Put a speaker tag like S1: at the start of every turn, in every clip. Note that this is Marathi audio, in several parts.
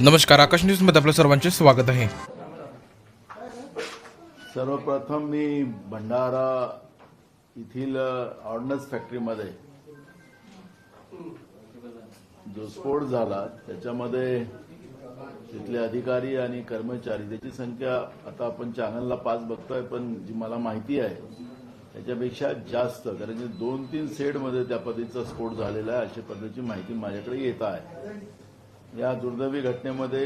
S1: नमस्कार आकाश न्यूजमध्ये आपलं सर्वांचे स्वागत आहे.
S2: सर्वप्रथम मी भंडारा येथील ऑर्डनन्स फॅक्टरीमध्ये जो स्फोट झाला. त्याच्यामध्ये तिथले अधिकारी आणि कर्मचारी त्याची संख्या आता आपण चॅनलला पाच बघतोय पण जी मला माहिती आहे त्याच्यापेक्षा जास्त. कारण की दोन तीन सेडमध्ये त्या पद्धतीचा स्फोट झालेला आहे अशा पद्धतीची माहिती माझ्याकडे येत आहे. या दुर्दैवी घटनेमध्ये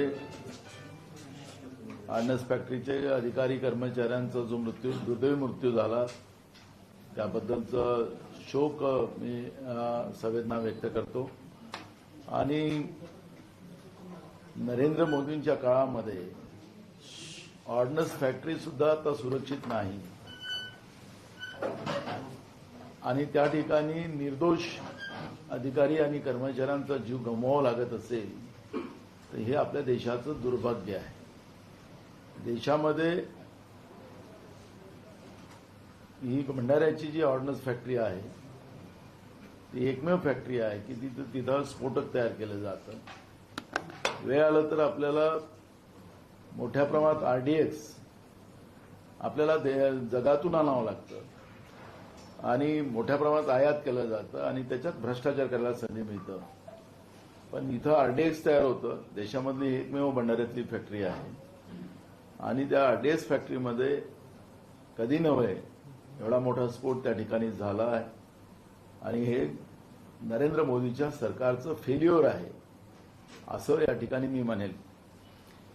S2: आर्नस फॅक्टरीचे अधिकारी कर्मचाऱ्यांचा जो मृत्यू दुर्दैवी मृत्यू झाला त्याबद्दलचं शोक मी संवेदना व्यक्त करतो. आणि नरेंद्र मोदींच्या काळामध्ये ऑर्डनन्स फॅक्टरी सुद्धा आता सुरक्षित नाही. आणि त्या ठिकाणी निर्दोष अधिकारी आणि कर्मचाऱ्यांचा जीव गमवावा लागत असेल तर हे आपल्या देशाचं दुर्भाग्य आहे. देशामध्ये ही भंडाऱ्याची जी ऑर्डनन्स फॅक्टरी आहे ती एकमेव फॅक्टरी आहे की तिथं तिथं स्फोटक तयार केलं जातं. वेळ आलं तर आपल्याला मोठ्या प्रमाणात आरडीएक्स आपल्याला दे- जगातून आणावं लागतं. आणि मोठ्या प्रमाणात आयात केलं जातं आणि त्याच्यात भ्रष्टाचार करायला संधी मिळतं. पण इथं आरडीएक्स तयार होतं. देशामधली एकमेव भंडाऱ्यातली फॅक्टरी आहे. आणि त्या आरडीएक्स फॅक्टरीमध्ये कधी नव्हे एवढा मोठा स्फोट त्या ठिकाणी झाला आहे. आणि हे नरेंद्र मोदीच्या सरकारचं फेल्युअर आहे. असं या ठिकाणी मी म्हणेल.